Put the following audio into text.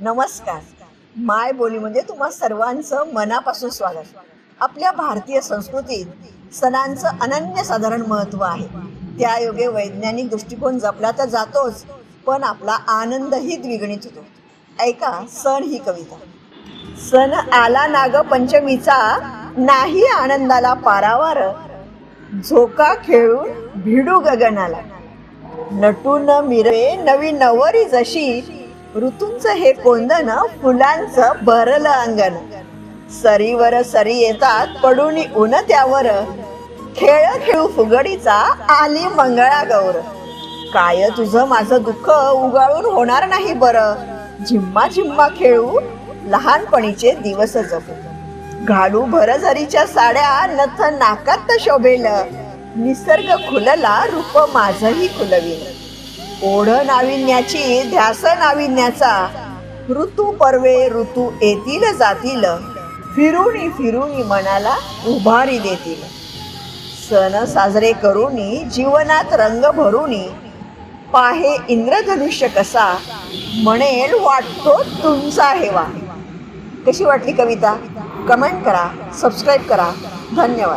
नमस्कार. माय बोलीमध्ये म्हणजे तुम्हा सर्वांचं मनापासून स्वागत. आपल्या भारतीय संस्कृतीत सणांचं अनन्यसाधारण महत्त्व आहे. त्यायोगे वैज्ञानिक दृष्टिकोन जपला तर जातोच पण आपला आनंदही द्विगणित होतो. ऐका सण ही कविता. सण आला नाग पंचमीचा नाही आनंदाला पारावार झोका खेळून भिडू गगनाला. नटून मिरवे नवी नवरी जशी ऋतूंचं हे कोंदण फुलांचं भरलं अंगण. सरीवर सरी येतात पडून ऊन त्यावर. खेळ खेळू फुगडीचा आली मंगळा गौर. काय तुझं माझं दुःख उगाळून होणार नाही बरं. झिम्मा झिम्मा खेळू लहानपणीचे दिवस जपू. घालू भरझरीच्या साड्या नथ नाकात शोभेल. निसर्ग खुलला रूप माझही खुलवील. ओढ नाविन्याची ध्यास नाविन्याचा. ऋतू पर्वे ऋतू येतील जातील. फिरुणी फिरुणी मनाला उभारी देतील. सण साजरे करूनी जीवनात रंग भरूनी. पाहे इंद्रधनुष्य कसा म्हणेल वाटतो तुमचा हेवा. कशी वाटली कविता? कमेंट करा सबस्क्राईब करा. धन्यवाद.